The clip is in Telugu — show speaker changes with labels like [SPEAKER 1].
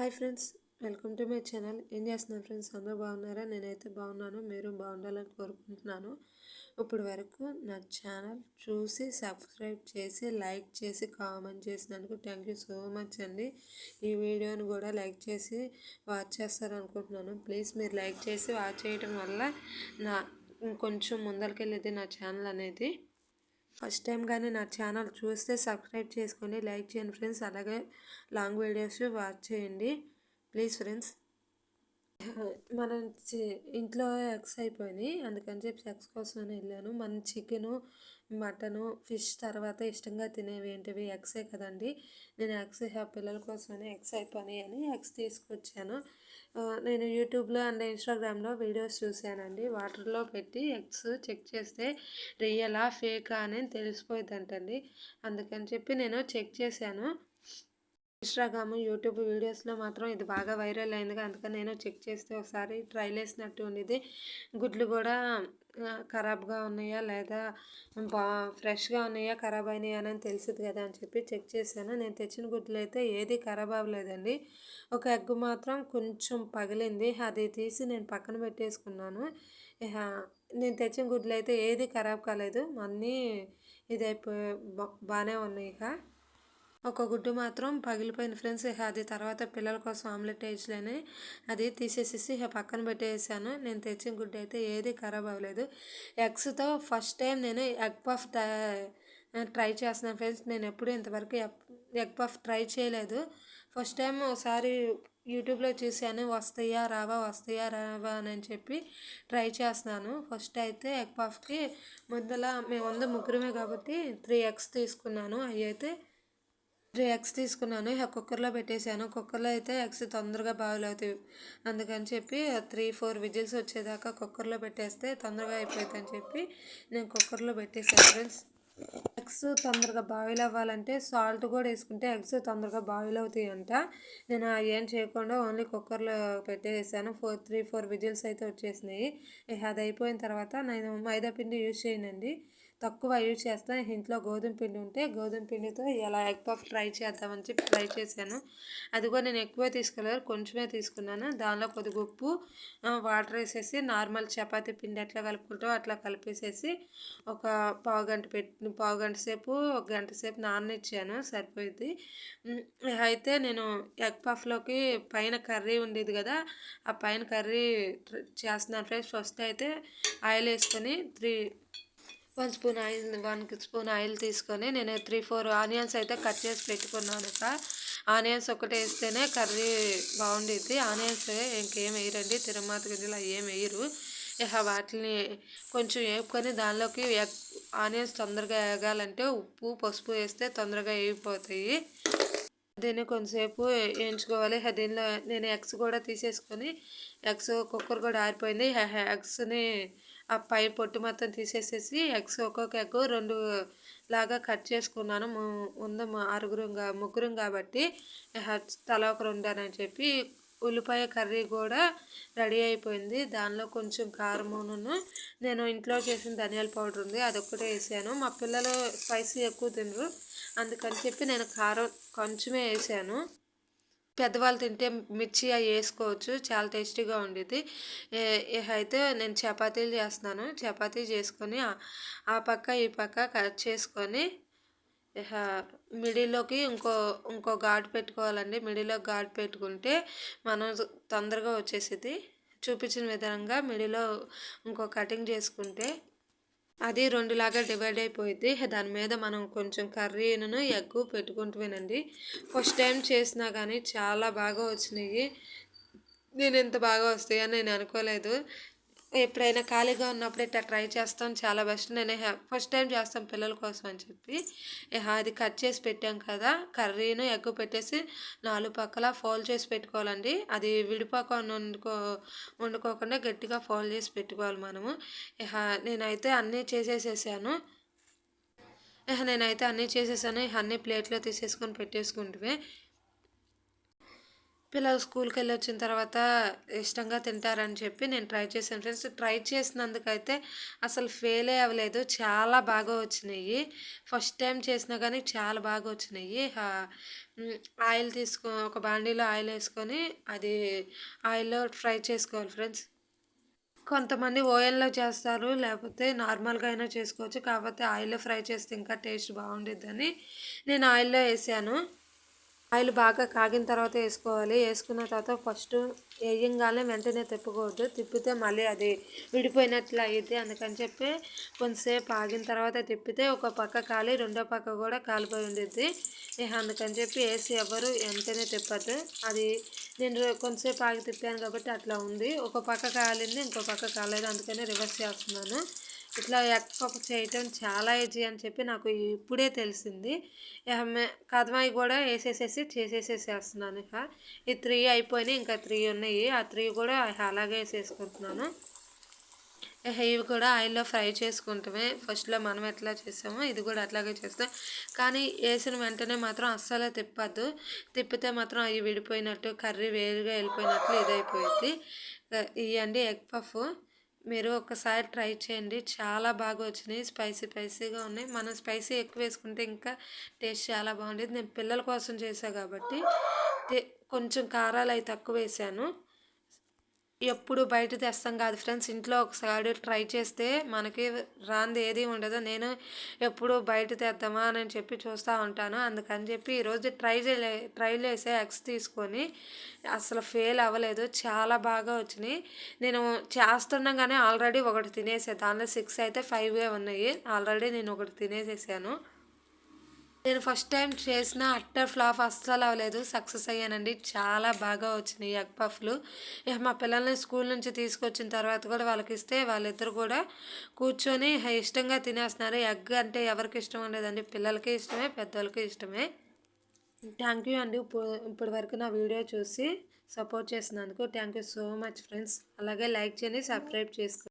[SPEAKER 1] Hi friends welcome to my channel. ఏం చేస్తున్నారు ఫ్రెండ్స్? అందరూ బాగున్నారా? నేనైతే బాగున్నాను. మీరు బాగుండాలని కోరుకుంటున్నాను. ఇప్పుడు వరకు నా ఛానల్ చూసి సబ్స్క్రైబ్ చేసి లైక్ చేసి కామెంట్ చేసినందుకు థ్యాంక్ యూ సో మచ్ అండి. ఈ వీడియోని కూడా లైక్ చేసి వాచ్ చేస్తారు అనుకుంటున్నాను ప్లీజ్ మీరు లైక్ చేసి వాచ్ చేయడం వల్ల నా కొంచెం ముందరికెళ్ళేది నా ఛానల్ అనేది. ఫస్ట్ టైం కానీ నా ఛానల్ చూస్తే సబ్స్క్రైబ్ చేసుకోండి లైక్ చేయండి ఫ్రెండ్స్. అలాగే లాంగ్ వీడియోస్ వాచ్ చేయండి. Please friends. మనం ఇంట్లో ఎగ్స్ అయిపోయినాయి. అందుకని చెప్పి ఎగ్స్ కోసం వెళ్ళాను. మన చికెను మటను ఫిష్ తర్వాత ఇష్టంగా తినేవి ఏంటివి? ఎగ్సే కదండి. నేను ఎగ్స్ పిల్లల కోసమని ఎగ్స్ అయిపోయినాయి అని ఎగ్స్ తీసుకొచ్చాను. నేను యూట్యూబ్లో అండ్ ఇన్స్టాగ్రామ్లో వీడియోస్ చూశానండి వాటర్లో పెట్టి ఎగ్స్ చెక్ చేస్తే రియలా ఫేకా అని తెలిసిపోయిందంటండి అందుకని చెప్పి నేను చెక్ చేశాను. ఇన్స్టాగ్రామ్ యూట్యూబ్ వీడియోస్లో మాత్రం ఇది బాగా వైరల్ అయింది అందుకని నేను చెక్ చేస్తే ఒకసారి ట్రైల్ వేసినట్టు ఉండేది. గుడ్లు కూడా ఖరాబ్గా ఉన్నాయా? లేదా బా ఫ్రెష్గా ఉన్నాయా? ఖరాబ్ అయినాయా? అని తెలిసింది కదా అని చెప్పి చెక్ చేశాను. నేను తెచ్చిన గుడ్లు అయితే ఏది ఖరాబ్ అవ్వలేదండి. ఒక ఎగ్ మాత్రం కొంచెం పగిలింది. అది తీసి నేను పక్కన పెట్టేసుకున్నాను. నేను తెచ్చిన గుడ్లు అయితే ఏది ఖరాబ్ కాలేదు. అన్నీ ఇది అయిపోయి బాగానే ఉన్నాయి ఇక. ఒక గుడ్డు మాత్రం పగిలిపోయింది ఫ్రెండ్స్ ఇక అది తర్వాత పిల్లల కోసం ఆమ్లెట్ వేయించలేని అది తీసేసేసి ఇక పక్కన పెట్టేసాను. నేను తెచ్చిన గుడ్డు అయితే ఏది ఖరాబ్ అవ్వలేదు. ఎగ్స్తో ఫస్ట్ టైం నేను ఎగ్ పఫ్ ట్రై చేస్తున్నాను ఫ్రెండ్స్. నేను ఎప్పుడూ ఇంతవరకు ఎగ్ పఫ్ ట్రై చేయలేదు. ఫస్ట్ టైం ఒకసారి యూట్యూబ్లో చూశాను వస్తాయా రావా వస్తాయా రావా అని చెప్పి ట్రై చేస్తున్నాను. ఫస్ట్ అయితే ఎగ్ పఫ్కి ముందల మేము వంద ముగ్గురమే కాబట్టి త్రీ ఎగ్స్ తీసుకున్నాను. అవి అయితే త్రీ ఎగ్స్ తీసుకున్నాను కుక్కర్లో పెట్టేశాను. కుక్కర్లో అయితే ఎగ్స్ తొందరగా బాయిల్ అవుతాయి. అందుకని చెప్పి త్రీ ఫోర్ విజిల్స్ వచ్చేదాకా కుక్కర్లో పెట్టేస్తే తొందరగా అయిపోతుంది అని చెప్పి నేను కుక్కర్లో పెట్టేశాను. ఫ్రెండ్స్ ఎగ్స్ తొందరగా బాయిల్ అవ్వాలంటే సాల్ట్ కూడా వేసుకుంటే ఎగ్స్ తొందరగా బాయిల్ అవుతాయి అంట నేను ఏం చేయకుండా ఓన్లీ కుక్కర్లో పెట్టేసాను. ఫోర్ త్రీ ఫోర్ విజిల్స్ అయితే వచ్చేసినాయి. అది అయిపోయిన తర్వాత నేను మైదా పిండి యూజ్ చేయనండి. తక్కువ యూజ్ చేస్తాను ఇంట్లో గోధుమ పిండి ఉంటే గోధుమ పిండితో ఇలా ఎగ్ పఫ్ ట్రై చేద్దామని చెప్పి ట్రై చేశాను. అది కూడా నేను ఎక్కువ తీసుకోలేదు కొంచెమే తీసుకున్నాను. దానిలో కొద్దిగా ఉప్పు వాటర్ వేసేసి నార్మల్ చపాతీ పిండి ఎట్లా కలుపుకుంటావు అట్లా కలిపేసేసి ఒక పావు గంట పెట్టి పావు గంట సేపు ఒక గంట సేపు నాననిచ్చాను. సరిపోయింది. అయితే నేను ఎగ్ పఫ్లోకి పైన కర్రీ ఉండేది కదా ఆ పైన కర్రీ చేస్తున్నాను ఫ్రెండ్స్. ఫస్ట్ అయితే ఆయిల్ వేసుకొని three one spoon oil one spoon oil తీసుకొని నేను త్రీ ఫోర్ ఆనియన్స్ అయితే కట్ చేసి పెట్టుకున్నాను ఇక ఆనియన్స్ ఒకటి వేస్తేనే కర్రీ బాగుండేది ఆనియన్స్ ఇంకేం వేయరండి తిరుమాత గింజలు ఏం వేయరు. ఇక వాటిని కొంచెం వేపుకొని దానిలోకి ఆనియన్స్ తొందరగా వేగాలంటే ఉప్పు పసుపు వేస్తే తొందరగా వేగిపోతాయి. దీన్ని కొంతసేపు వేయించుకోవాలి. దీనిలో నేను ఎగ్స్ కూడా తీసేసుకొని ఎగ్స్ కుక్కర్ కూడా ఆరిపోయింది. ఎగ్స్ని ఆ పై పొట్టు మొత్తం తీసేసేసి ఎగ్స్ ఒక్కొక్క ఎగ్ రెండు లాగా కట్ చేసుకున్నాను. ముందు ఆరుగురం ముగ్గురం కాబట్టి తల ఒక రెండు అని చెప్పి ఉల్లిపాయ కర్రీ కూడా రెడీ అయిపోయింది. దానిలో కొంచెం కారమును నేను ఇంట్లో చేసిన ధనియాల పౌడర్ ఉంది. అదొక్కటే వేసాను. మా పిల్లలు స్పైసీ ఎక్కువ తినరు. అందుకని చెప్పి నేను కారం కొంచెమే వేసాను. పెద్దవాళ్ళు తింటే మిర్చి అవి వేసుకోవచ్చు. చాలా టేస్టీగా ఉండేది. అయితే నేను చపాతీలు చేస్తున్నాను. చపాతీ చేసుకొని ఆ పక్క ఈ పక్క కట్ చేసుకొని మిడిల్లోకి ఇంకో ఇంకో ఘాటు పెట్టుకోవాలండి. మిడిల్లో ఘాటు పెట్టుకుంటే మనం తొందరగా వచ్చేసేది. చూపించిన విధంగా మిడిలో ఇంకో కటింగ్ చేసుకుంటే అది రెండులాగా డివైడ్ అయిపోయింది దాని మీద మనం కొంచెం కర్రీను ఎగ్ పెట్టుకుంటున్నానండి ఫస్ట్ టైం చేసినా కానీ చాలా బాగా వచ్చినాయి. నేను ఇంత బాగా వస్తాయని నేను అనుకోలేదు. ఎప్పుడైనా ఖాళీగా ఉన్నప్పుడు ఇట్లా ట్రై చేస్తాం చాలా బెస్ట్. నేను ఫస్ట్ టైం చేస్తాం పిల్లల కోసం అని చెప్పి. అది కట్ చేసి పెట్టాం కదా కర్రీను ఎగ్ పెట్టేసి నాలుగు పక్కల ఫోల్డ్ చేసి పెట్టుకోవాలండి. అది విడిపోకుండా వండుకో వండుకోకుండా గట్టిగా ఫోల్డ్ చేసి పెట్టుకోవాలి మనము. నేనైతే అన్నీ చేసేసేసాను. నేనైతే అన్నీ చేసేసాను. అన్నీ ప్లేట్లో తీసేసుకొని పెట్టేసుకుంటే పిల్లలు స్కూల్కి వెళ్ళి వచ్చిన తర్వాత ఇష్టంగా తింటారని చెప్పి నేను ట్రై చేశాను. ఫ్రెండ్స్ ట్రై చేసినందుకైతే అసలు ఫెయిల్ అవ్వలేదు. చాలా బాగా వచ్చినాయి. ఫస్ట్ టైం చేసినా కానీ చాలా బాగా వచ్చినాయి. ఆయిల్ తీసుకో ఒక బాండీలో ఆయిల్ వేసుకొని అది ఆయిల్లో ఫ్రై చేసుకోవాలి ఫ్రెండ్స్. కొంతమంది ఓఎల్లో చేస్తారు లేకపోతే నార్మల్గా అయినా చేసుకోవచ్చు. కాకపోతే ఆయిల్లో ఫ్రై చేస్తే ఇంకా టేస్ట్ బాగుండిద్దని నేను ఆయిల్లో వేసాను. ఆయిల్ బాగా కాగిన తర్వాత వేసుకోవాలి. వేసుకున్న తర్వాత ఫస్ట్ వేయంగానే వెంటనే తిప్పకూడదు. తిప్పితే మళ్ళీ అది విడిపోయినట్లు అయ్యిద్ది అందుకని చెప్పి కొంతసేపు ఆగిన తర్వాత తిప్పితే ఒక పక్క కాలి రెండో పక్క కూడా కాలిపోయి ఉండిద్ది. అందుకని చెప్పి వేసి ఎవరు వెంటనే తిప్పదు అది నేను కొంతసేపు ఆగి తిప్పాను కాబట్టి అట్లా ఉంది. ఒక పక్క కాలింది ఇంకో పక్క కాలేదు. అందుకని రివర్స్ చేస్తున్నాను. ఇట్లా ఎగ్ చేయటం చాలా ఈజీ అని చెప్పి నాకు ఇప్పుడే తెలిసింది. కదమాయి కూడా వేసేసేసి చేసేసేసేస్తున్నాను ఇక. ఈ త్రీ అయిపోయినాయి ఇంకా త్రీ ఉన్నాయి. ఆ త్రీ కూడా అలాగే వేసేసుకుంటున్నాను. ఇవి కూడా ఆయిల్లో ఫ్రై చేసుకుంటామే. ఫస్ట్లో మనం ఎట్లా చేసామో ఇది కూడా అట్లాగే చేస్తాం. కానీ వేసిన వెంటనే మాత్రం అస్సలు తిప్పద్దు. తిప్పితే మాత్రం అవి విడిపోయినట్టు కర్రీ వేరుగా వెళ్ళిపోయినట్లు ఇదైపోయింది ఇవ్వండి ఎగ్ పఫ్. మీరు ఒకసారి ట్రై చేయండి. చాలా బాగా వచ్చినాయి. స్పైసీ స్పైసీగా ఉన్నాయి. మనం స్పైసీ ఎక్కువ వేసుకుంటే ఇంకా టేస్ట్ చాలా బాగుండేది. నేను పిల్లల కోసం చేశాను కాబట్టి కొంచెం కారాలు అవి తక్కువ వేసాను. ఎప్పుడు బయట తెస్తాం కాదు ఫ్రెండ్స్. ఇంట్లో ఒకసారి ట్రై చేస్తే మనకి రాంది ఏది ఉండదు. నేను ఎప్పుడు బయట తెద్దామా అని చెప్పి చూస్తూ ఉంటాను. అందుకని చెప్పి ఈరోజు ట్రై చేయలే ట్రై చేసే ఎగ్స్ తీసుకొని అసలు ఫెయిల్ అవ్వలేదు. చాలా బాగా వచ్చినాయి. నేను చేస్తుండగానే ఆల్రెడీ ఒకటి తినేసే. దానిలో సిక్స్ అయితే ఫైవే ఉన్నాయి. ఆల్రెడీ నేను ఒకటి తినేసేసాను. నేను ఫస్ట్ టైం చేసిన అట్టర్ ఫ్లాప్ అస్సలు అవ్వలేదు. సక్సెస్ అయ్యానండి. చాలా బాగా వచ్చినాయి ఎగ్ పఫ్లు. ఇక మా పిల్లల్ని స్కూల్ నుంచి తీసుకొచ్చిన తర్వాత కూడా వాళ్ళకి ఇస్తే వాళ్ళిద్దరు కూడా కూర్చొని ఇష్టంగా తినేస్తున్నారు. ఎగ్ అంటే ఎవరికి ఇష్టం ఉండేదండి. పిల్లలకి ఇష్టమే పెద్దవాళ్ళకి ఇష్టమే. థ్యాంక్ యూ అండి. ఇప్పుడు ఇప్పటి వరకు నా వీడియో చూసి సపోర్ట్ చేసినందుకు. Thank you so much friends అలాగే లైక్ చేయండి సబ్స్క్రైబ్ చేసుకోండి.